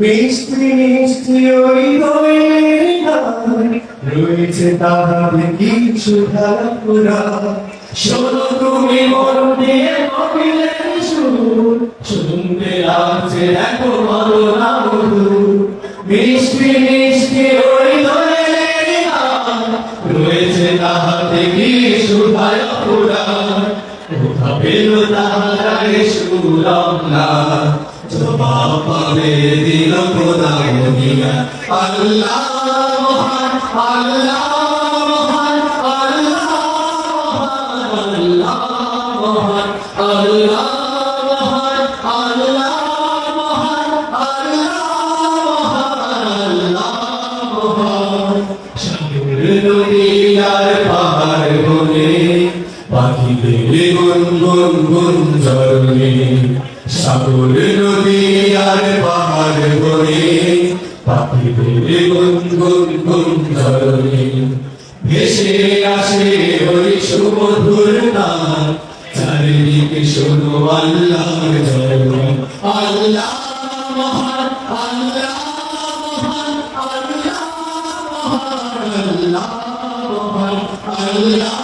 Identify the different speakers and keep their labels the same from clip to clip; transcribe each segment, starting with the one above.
Speaker 1: মিষ্টি মিষ্টি ওই দোয়েলের গান। রয়েছে তাহার কিছু ধারা। শোনো তুমি মন দিয়ে কপিলের সুর। শুনতে আছে দেখো মরনা মধুর। মিষ্টি মিষ্টি ওই দোয়েলের গান। রয়েছে তাহাতে কিছু ধারা কোথা পেল সুরম না জবাব পাবে দিল খোদা মদিনা আল্লাহ মহান আল্লাহ মহান আল্লাহ মহান আল্লাহ মহান আল্লাহ মহান পাখিদের গুন গুন গুন ঝরনে, সাগর নদী আর পাহাড় বনে। পাখিদের গুন গুন গুন ঝরনে, ভেসে আসে ওই সুমধুর নাম। চারিদিকে শোনো আল্লাহর জয়। আল্লাহ মহান আল্লাহ মহান আল্লাহ মহান আল্লাহ মহান, আল্লাহ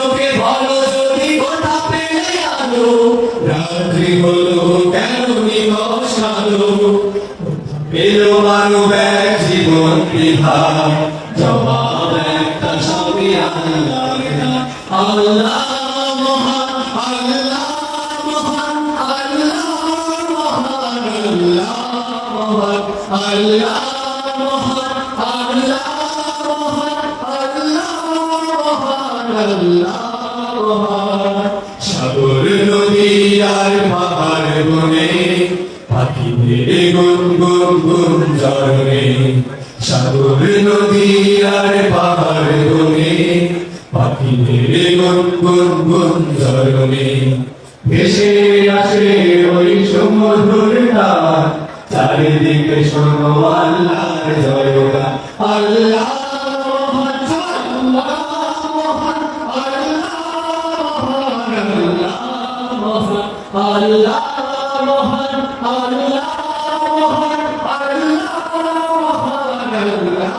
Speaker 1: রাত্রি হলো কেন নিবাস কালো পেল মানব জীবন বিধা জবাব একটা সবই আল্লাহ আল্লাহ সাগর আর পাহাড় বনে, পাখিদের গুন গুন গুন জরনে সাগর, নদী আর পাহাড় বনে, পাখিদের গুন গুন গুন জরনে ভেসে আসে ওই সমুদ্র চারিদিকে শোনো আল্লাহর জয়গান আল্লাহ মহান আল্লাহ মহান আল্লাহ মহান আল্লাহ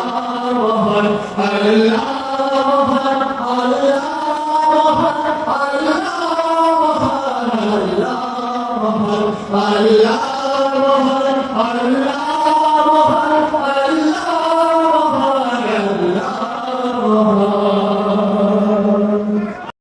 Speaker 1: মহান আল্লাহ